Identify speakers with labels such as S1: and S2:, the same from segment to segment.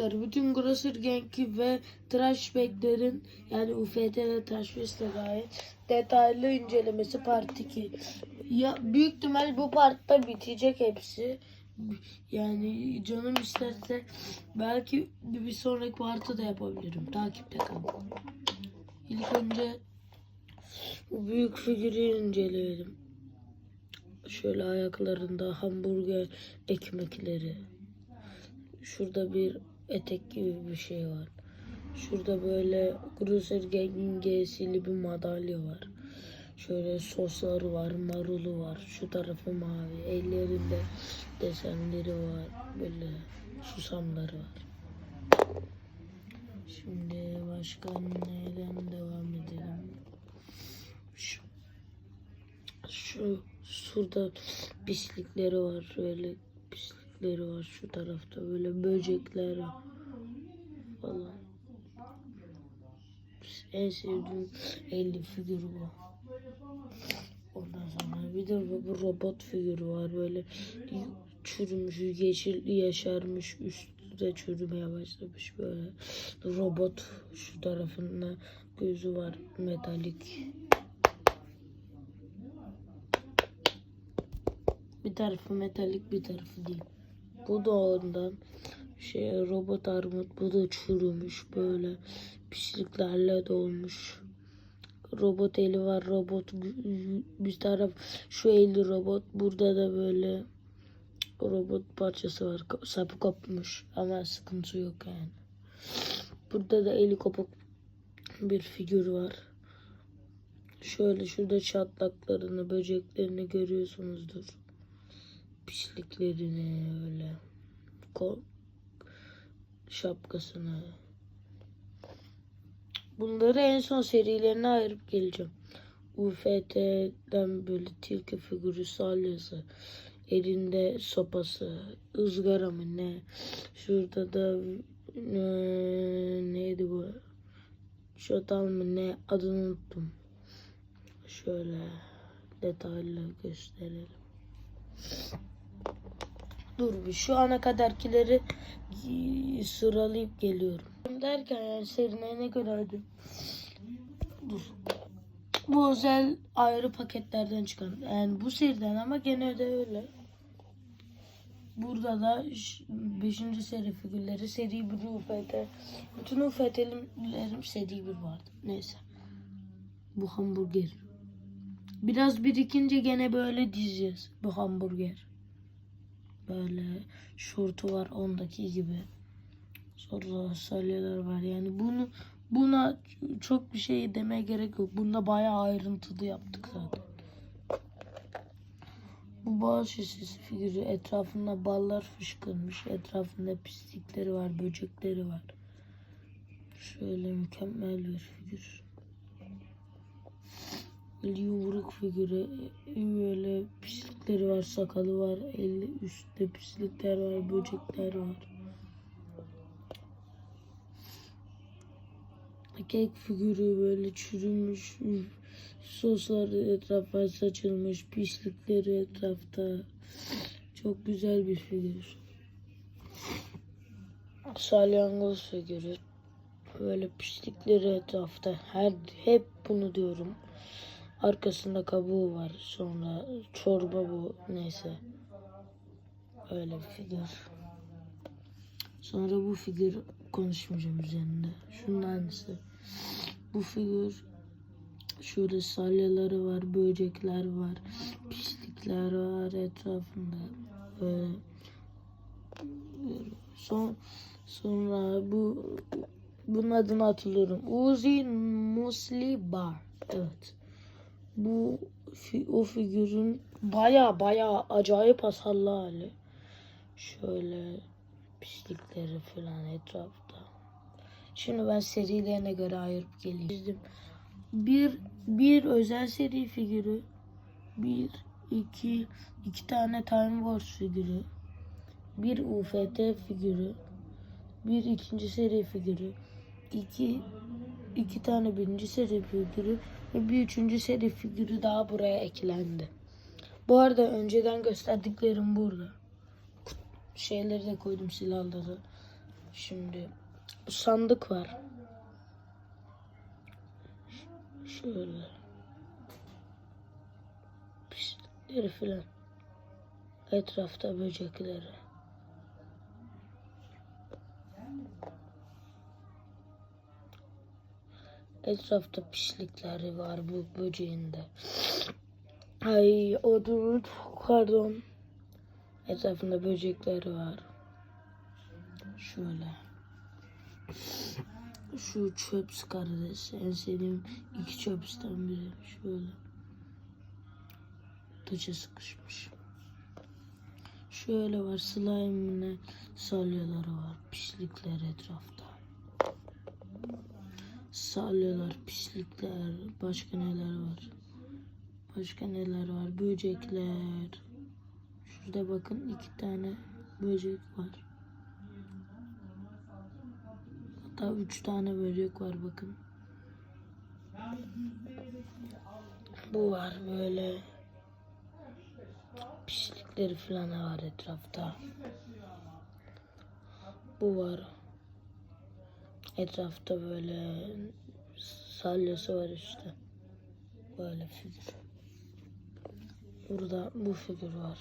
S1: Bütün Grosser Gang'i ve Trashback'lerin yani UFT ve Trashback'e dair detaylı incelemesi part 2. Ya, büyük ihtimal bu partta bitecek hepsi. Yani canım isterse belki bir sonraki partı da yapabilirim. Takipte kalın. İlk önce büyük figürü inceleyelim. Şöyle ayaklarında hamburger ekmekleri. Şurada bir etek gibi bir şey var. Şurada böyle Cruiser Gang'in G'sili bir madalya var. Şöyle sosları var, marulu var. Şu tarafı mavi. Ellerinde desenleri var. Böyle susamları var. Şimdi başka neyden devam edelim? Şu, şu şurada pislikleri var. Böyle pislikleri var şu tarafta. Böyle böcekler falan. En sevdiğim 50 figür bu. Ondan sonra bir de bu robot figürü var. Böyle çürümüş, yeşil yaşarmış, üstü de çürümeye başlamış böyle. Robot şu tarafında gözü var metalik. Bir tarafı metalik bir tarafı değil. Bu da ondan şey robot armut bu da çürümüş böyle pisliklerle dolmuş. Robot eli var robot bir taraf şu eli robot burada da böyle robot parçası var sapı kopmuş ama sıkıntı yok yani. Burada da eli kopuk bir figür var. Şöyle şurada çatlaklarını, böceklerini görüyorsunuzdur. Pisliklerini öyle. Kol, şapkasını. Bunları en son serilerine ayırıp geleceğim. UFT'den böyle tilki figürü salyası. Elinde sopası. ızgara mı ne? Şurada da eee, neydi bu? Şatal mı ne? Adını unuttum. Şöyle detaylı gösterelim. Dur bir şu ana kadarkileri y- sıralayıp geliyorum. Derken yani serine ne kadardı? Dur. Bu özel ayrı paketlerden çıkan. Yani bu seriden ama gene de öyle. Burada da 5. seri figürleri seri 1 UFT. Bütün UFT'lerim seri 1 vardı. Neyse. Bu hamburger. Biraz birikince gene böyle dizeceğiz. Bu hamburger. Böyle şortu var ondaki gibi. Sonra salyalar var. Yani bunu buna çok bir şey demeye gerek yok. Bunda bayağı ayrıntılı yaptık zaten. Bu boğaz şişesi figürü etrafında ballar fışkırmış. Etrafında pislikleri var, böcekleri var. Şöyle mükemmel bir figür. Yumruk figürü böyle pislikleri var, sakalı var, eli üstte pislikler var, böcekler var. Kek figürü böyle çürümüş, sosları etrafa saçılmış, pislikleri etrafta. Çok güzel bir figür. Salyangoz figürü. Böyle pislikleri etrafta. Her hep bunu diyorum. Arkasında kabuğu var. Sonra çorba bu. Neyse. Öyle bir figür. Sonra bu figür konuşmayacağım üzerinde. Şunun aynısı. Bu figür şurada salyaları var, böcekler var, pislikler var etrafında. Böyle. Son, sonra bu bunun adını hatırlıyorum. Uzi Musli Bar. Evet. Bu o figürün baya baya acayip hasarlı hali. Şöyle pislikleri falan etrafta. Şimdi ben serilerine göre ayırıp geleyim. Bir, bir özel seri figürü. Bir, iki, iki tane Time Wars figürü. Bir UFT figürü. Bir ikinci seri figürü. iki iki tane birinci seri figürü ve bir üçüncü seri figürü daha buraya eklendi. Bu arada önceden gösterdiklerim burada. Şeyleri de koydum silahları. Şimdi bu sandık var. Şöyle. Pislikleri filan. Etrafta böcekleri. Etrafta pislikleri var bu böceğinde. Ay odun pardon. Etrafında böcekleri var. Şöyle. Şu çöps kardeş. En sevdiğim iki çöpsten biri. Şöyle. Dışı sıkışmış. Şöyle var slime'ine salyaları var. Pislikler etrafta. Salyalar, pislikler. Başka neler var? Başka neler var? Böcekler. Şurada bakın iki tane böcek var. Hatta üç tane böcek var bakın. Bu var böyle. Pislikleri falan var etrafta. Bu var. Etrafta böyle salyası var işte. Böyle figür. Burada bu figür var.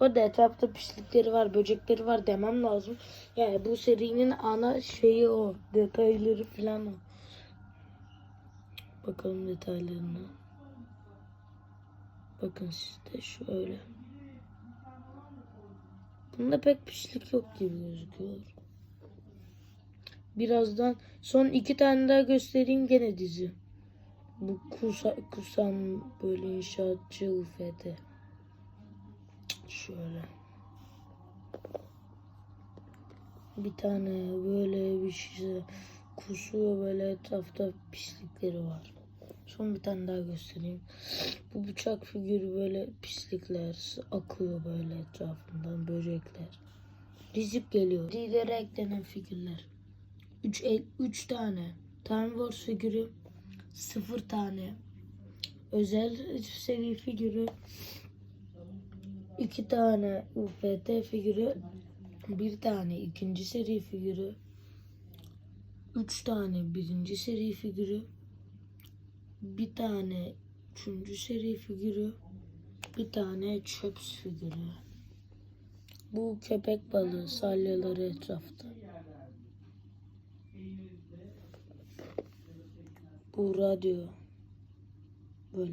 S1: Orada etrafta pislikleri var, böcekleri var demem lazım. Yani bu serinin ana şeyi o. Detayları falan o. Bakalım detaylarına. Bakın işte şöyle. Bunda pek pislik yok gibi gözüküyor. Birazdan son iki tane daha göstereyim gene dizi. Bu kusa, kusan böyle inşaatçı UFD. Şöyle. Bir tane böyle bir şey kusuyor böyle etrafta pislikleri var. Son bir tane daha göstereyim. Bu bıçak figürü böyle pislikler akıyor böyle etrafından böcekler. Dizip geliyor. Lidere eklenen figürler. 3 3 tane. Time Wars figürü 0 tane. Özel seri figürü 2 tane UFT figürü bir tane ikinci seri figürü 3 tane birinci seri figürü bir tane üçüncü seri figürü bir tane çöps figürü. Bu köpek balığı salyaları etrafta Bu radyo. Böyle.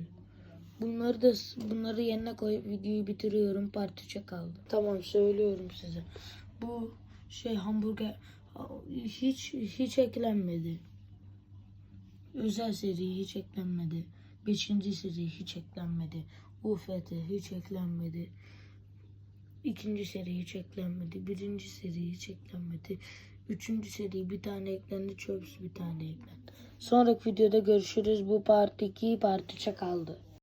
S1: Bunları da bunları yerine koyup videoyu bitiriyorum. Part 3'e kaldı. Tamam söylüyorum size. Bu şey hamburger hiç hiç eklenmedi. Özel seri hiç eklenmedi. Beşinci seri hiç eklenmedi. UFT hiç eklenmedi. İkinci seri hiç eklenmedi. Birinci seri hiç eklenmedi. Üçüncü seri bir tane eklendi. Çöps bir tane eklendi. Sonraki videoda görüşürüz. Bu part 2 part 3'e kaldı.